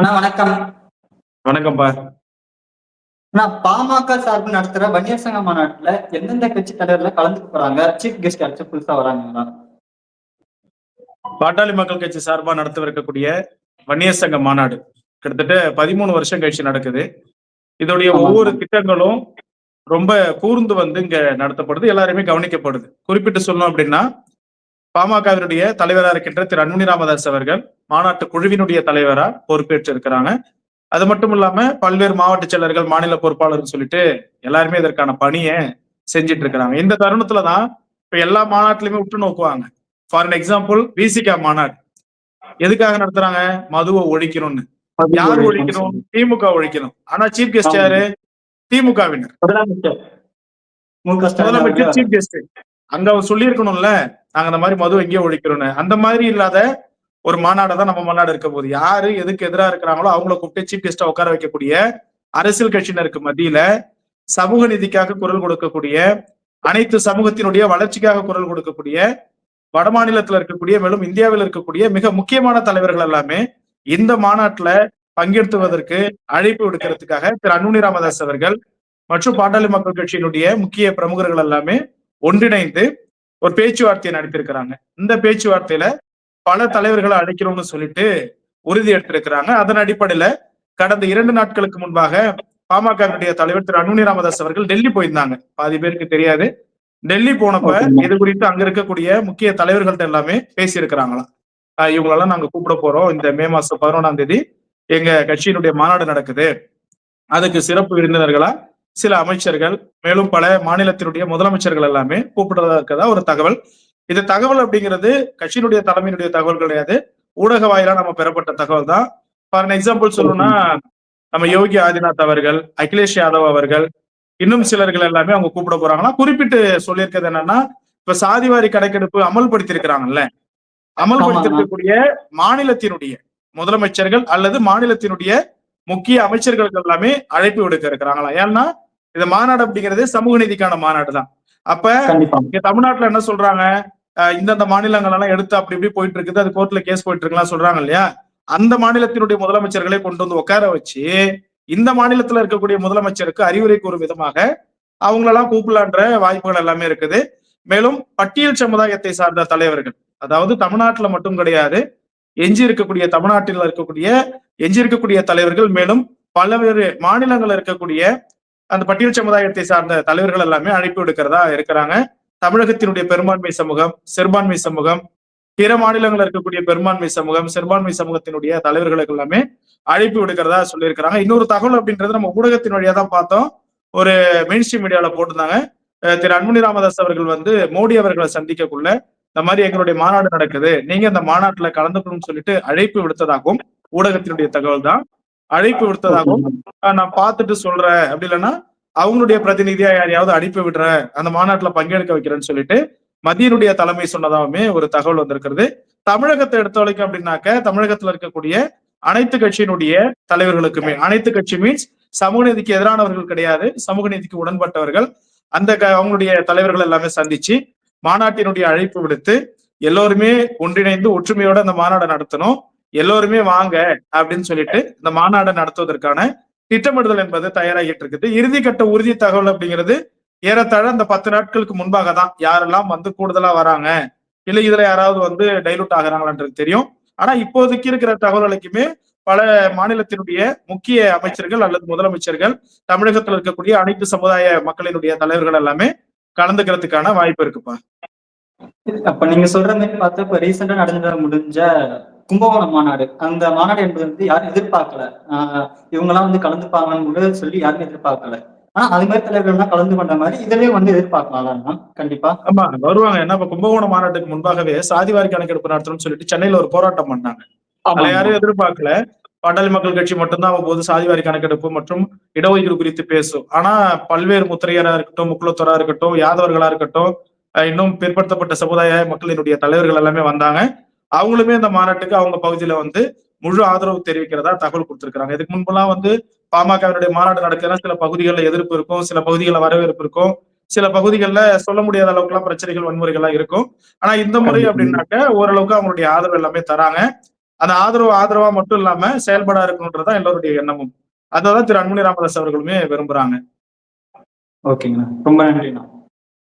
அண்ணா வணக்கம். வணக்கம்ப்பா. அண்ணா பாமக சார்பு நடத்துற வன்னியர் சங்க மாநாட்டுல எந்தெந்த கட்சி தலைவர்ல கலந்துக்க போறாங்க? சீஃப் கெஸ்ட் யாராச்சும் புதுசா வராங்களா பாட்டாளி மக்கள் கட்சி சார்பா நடத்தவிருக்கக்கூடிய வன்னியர் சங்க மாநாடு. கிட்டத்தட்ட பதிமூணு வருஷம் கழிச்சு நடக்குது. இதோடைய. ஒவ்வொரு திட்டங்களும் ரொம்ப கூர்ந்து வந்து இங்க நடத்தப்படுது. எல்லாருமே கவனிக்கப்படுது. குறிப்பிட்டு சொல்லணும் அப்படின்னா பாமகவினுடைய தலைவராக இருக்கின்ற திரு அன்புமணி ராமதாஸ் அவர்கள் மாநாட்டு குழுவினுடைய தலைவரா பொறுப்பேற்று இருக்கிறாங்க அது மட்டும் இல்லாம பல்வேறு மாவட்ட செயலர்கள் மாநில பொறுப்பாளர்னு சொல்லிட்டு எல்லாருமே இதற்கான பணியை செஞ்சிட்டு இருக்கிறாங்க இந்த தருணத்துல தான் இப்ப எல்லா மாநாட்டிலுமே உற்று நோக்குவாங்க. ஃபார் எக்ஸாம்பிள் விசிகா மாநாடு. எதுக்காக நடத்துறாங்க? மதுவை ஒழிக்கணும்னு. யார் ஒழிக்கணும்? திமுக ஒழிக்கணும். ஆனா சீஃப் கெஸ்ட். யாரு? திமுகவினர். முதலமைச்சர். சீஃப் கெஸ்ட் அங்க அவர் சொல்லியிருக்கணும்ல. நாங்க அந்த மாதிரி மது எங்கேயோ ஒழிக்கிறோம்னு அந்த மாதிரி இல்லாத ஒரு மாநாடு தான் நம்ம மாநாடு இருக்க போகுது. யாரு எதுக்கு எதிராக இருக்கிறாங்களோ அவங்கள கூப்பிட்டு சீஃப் கெஸ்டா உட்கார வைக்கக்கூடிய அரசியல் கட்சியினருக்கு மத்தியில சமூக நீதிக்காக குரல் கொடுக்கக்கூடிய அனைத்து சமூகத்தினுடைய வளர்ச்சிக்காக குரல் கொடுக்கக்கூடிய வடமாநிலத்தில் இருக்கக்கூடிய மேலும் இந்தியாவில் இருக்கக்கூடிய மிக முக்கியமான தலைவர்கள் எல்லாமே இந்த மாநாட்டுல பங்கெடுத்துவதற்கு அழைப்பு விடுக்கிறதுக்காக திரு அன்புனி ராமதாஸ் அவர்கள் மற்றும் பாட்டாளி மக்கள் கட்சியினுடைய முக்கிய பிரமுகர்கள் எல்லாமே ஒன்றிணைந்து ஒரு பேச்சுவார்த்தையை நடத்திருக்கிறாங்க இந்த பேச்சுவார்த்தையில பல தலைவர்களை அழைக்கிறோம்னு சொல்லிட்டு உறுதி எடுத்திருக்கிறாங்க. அதன் அடிப்படையில கடந்த இரண்டு நாட்களுக்கு முன்பாக பாமகவினுடைய தலைவர் திரு அன்புமணி ராமதாஸ் அவர்கள் டெல்லி போயிருந்தாங்க. பாதி பேருக்கு தெரியாது. டெல்லி போனப்ப. இது குறித்து அங்க இருக்கக்கூடிய முக்கிய தலைவர்கள்ட்ட எல்லாமே பேசியிருக்கிறாங்களாம். இவங்களெல்லாம் நாங்க கூப்பிட போறோம். இந்த மே மாசம் பதினொன்றாம் தேதி எங்க கட்சியினுடைய மாநாடு நடக்குது. அதுக்கு சிறப்பு விருந்தினர்களா சில அமைச்சர்கள் மேலும் பல மாநிலத்தினுடைய முதலமைச்சர்கள் எல்லாமே கூப்பிடுறதா இருக்கதா ஒரு தகவல். இது தகவல் அப்படிங்கிறது கட்சியினுடைய தலைமையினுடைய தகவல் கிடையாது. ஊடக வாயிலா நம்ம பெறப்பட்ட தகவல் தான். ஃபார் எக்ஸாம்பிள் சொல்லணும்னா நம்ம யோகி ஆதிநாத் அவர்கள் அகிலேஷ் யாதவ் அவர்கள் இன்னும் சிலர்கள் எல்லாமே அவங்க கூப்பிட போறாங்கன்னா குறிப்பிட்டு சொல்லியிருக்கிறது என்னன்னா இப்ப சாதிவாரி கணக்கெடுப்பு அமல்படுத்தி இருக்கிறாங்கல்ல அமல்படுத்திருக்கக்கூடிய மாநிலத்தினுடைய முதலமைச்சர்கள் அல்லது மாநிலத்தினுடைய முக்கிய அமைச்சர்களுக்கு எல்லாமே அழைப்பு விடுக்க இருக்கிறாங்களா? ஏன்னா இந்த மாநாடு அப்படிங்கிறது சமூக நீதிக்கான மாநாடு தான். அப்ப இங்க தமிழ்நாட்டுல என்ன சொல்றாங்க? இந்தந்த மாநிலங்கள் எல்லாம் எடுத்து அப்படி இப்படி போயிட்டு இருக்குது அது கோர்ட்ல கேஸ் போயிட்டு இருக்கலாம் சொல்றாங்க இல்லையா? அந்த மாநிலத்தினுடைய முதலமைச்சர்களை கொண்டு வந்து உட்கார வச்சு இந்த மாநிலத்துல இருக்கக்கூடிய முதலமைச்சருக்கு அறிவுரை கூறும் விதமாக அவங்களெல்லாம் கூப்பிடலான்ற வாய்ப்புகள் எல்லாமே இருக்குது. மேலும் பட்டியல் சமுதாயத்தை சார்ந்த தலைவர்கள் அதாவது தமிழ்நாட்டுல மட்டும் கிடையாது எஞ்சி இருக்கக்கூடிய தமிழ்நாட்டில் இருக்கக்கூடிய எஞ்சி இருக்கக்கூடிய தலைவர்கள் மேலும் பல்வேறு மாநிலங்கள்ல இருக்கக்கூடிய அந்த பட்டியல் சமுதாயத்தை சார்ந்த தலைவர்கள் எல்லாமே அழைப்பு விடுக்கிறதா இருக்கிறாங்க. தமிழகத்தினுடைய பெரும்பான்மை சமூகம் சிறுபான்மை சமூகம் பிற மாநிலங்களில் இருக்கக்கூடிய பெரும்பான்மை சமூகம் சிறுபான்மை சமூகத்தினுடைய தலைவர்களுக்கு எல்லாமே அழைப்பு விடுக்கிறதா சொல்லியிருக்கிறாங்க. இன்னொரு தகவல் அப்படின்றது நம்ம ஊடகத்தின் வழியா தான் பார்த்தோம். ஒரு மெயின் ஸ்ட்ரீம் போட்டிருந்தாங்க. திரு அன்புனி ராமதாஸ் அவர்கள் வந்து மோடி அவர்களை சந்திக்கக்குள்ள இந்த மாதிரி எங்களுடைய மாநாடு நடக்குது. நீங்க அந்த மாநாட்டுல கலந்துக்கணும்னு சொல்லிட்டு அழைப்பு விடுத்ததாகவும் ஊடகத்தினுடைய தகவல் தான். அழைப்பு விடுத்ததாகவும் நான் பார்த்துட்டு சொல்றேன். அப்படி இல்லைன்னா அவங்களுடைய பிரதிநிதியா யாரையாவது அனுப்பி விடுறேன் அந்த மாநாட்டுல பங்கெடுக்க வைக்கிறேன்னு சொல்லிட்டு மதியனுடைய தலைமை சொன்னதாகவுமே ஒரு தகவல் வந்திருக்கிறது. தமிழகத்தை எடுத்த வரைக்கும் அப்படின்னாக்க தமிழகத்துல இருக்கக்கூடிய அனைத்து கட்சியினுடைய தலைவர்களுக்குமே அனைத்து கட்சி மீன்ஸ் சமூக நீதிக்கு எதிரானவர்கள் கிடையாது. சமூக நீதிக்கு உடன்பட்டவர்கள். அந்த க- அவங்களுடைய தலைவர்கள் எல்லாமே சந்திச்சு மாநாட்டினுடைய அழைப்பு விடுத்து எல்லோருமே ஒன்றிணைந்து ஒற்றுமையோட அந்த மாநாடை நடத்தணும். எல்லோருமே வாங்க அப்படின்னு சொல்லிட்டு இந்த மாநாடை நடத்துவதற்கான திட்டமிடுதல் என்பது தயாராகிட்டு இருக்குது. இறுதிக்கட்ட உறுதி தகவல் அப்படிங்கிறது ஏறத்தாழ அந்த பத்து நாட்களுக்கு முன்பாக தான் யாரெல்லாம் வந்து கூடுதலா வராங்க இல்ல இதுல யாராவது வந்து டைலூட் ஆகிறாங்களான்றது தெரியும். ஆனா இப்போதைக்கு இருக்கிற தகவல்களுக்குமே பல மாநிலத்தினுடைய முக்கிய அமைச்சர்கள் அல்லது முதலமைச்சர்கள் தமிழகத்தில் இருக்கக்கூடிய அனைத்து சமுதாய மக்களினுடைய தலைவர்கள் எல்லாமே கலந்துக்கிறதுக்கான வாய்ப்பு இருக்குப்பா. அப்ப நீங்க சொல்ற மாதிரி பார்த்தா இப்ப ரீசெண்டா நடந்து முடிஞ்ச கும்பகோணம் மாநாடு. அந்த மாநாடு என்பது வந்து யாரும் எதிர்பார்க்கல. ஆஹ் இவங்க எல்லாம் வந்து கலந்துப்பாங்கன்னு கூட சொல்லி யாரும் எதிர்பார்க்கல. ஆனா அது மாதிரி தலைவர்கள் எல்லாம் கலந்து கொண்ட மாதிரி இதுலயும் வந்து எதிர்பார்க்கலாம். கண்டிப்பா. ஆமா வருவாங்க. ஏன்னா இப்ப கும்பகோணம் மாநாட்டுக்கு முன்பாகவே சாதிவாரி கணக்கெடுப்பு நடத்தணும்னு சொல்லிட்டு சென்னையில ஒரு போராட்டம் பண்ணாங்க. அதுல யாரும் எதிர்பார்க்கல. பாட்டாளி மக்கள் கட்சி மட்டும்தான் அவ்வப்போது சாதிவாரி கணக்கெடுப்பு மற்றும் இடஒதுக்கீடு குறித்து பேசும். ஆனா பல்வேறு முத்திரையரா இருக்கட்டும் முக்குலத்தோரா இருக்கட்டும் யாதவர்களா இருக்கட்டும் இன்னும் பிற்படுத்தப்பட்ட சமுதாய மக்களினுடைய தலைவர்கள் எல்லாமே வந்தாங்க. அவங்களுமே இந்த மாநாட்டுக்கு அவங்க பகுதியில வந்து முழு ஆதரவு தெரிவிக்கிறதா தகவல் கொடுத்திருக்காங்க இதுக்கு முன்பெல்லாம் வந்து பாமகவினுடைய மாநாடு நடக்கிறதா சில பகுதிகளில் எதிர்ப்பு இருக்கும் சில பகுதிகளில் வரவேற்பு இருக்கும். சில பகுதிகளில் சொல்ல முடியாத அளவுக்கு எல்லாம் பிரச்சனைகள் வன்முறைகள்லாம் இருக்கும். ஆனா இந்த முறை. அப்படின்னாக்க ஓரளவுக்கு அவங்களுடைய ஆதரவு எல்லாமே தராங்க. அந்த ஆதரவு ஆதரவா மட்டும் இல்லாம செயல்படா இருக்கணுன்றதான் எல்லோருடைய எண்ணமும். அததான் திரு அன்புமணி ராமதாஸ் அவர்களுமே விரும்புறாங்க. ஓகேங்கண்ணா. ரொம்ப நன்றிண்ணா.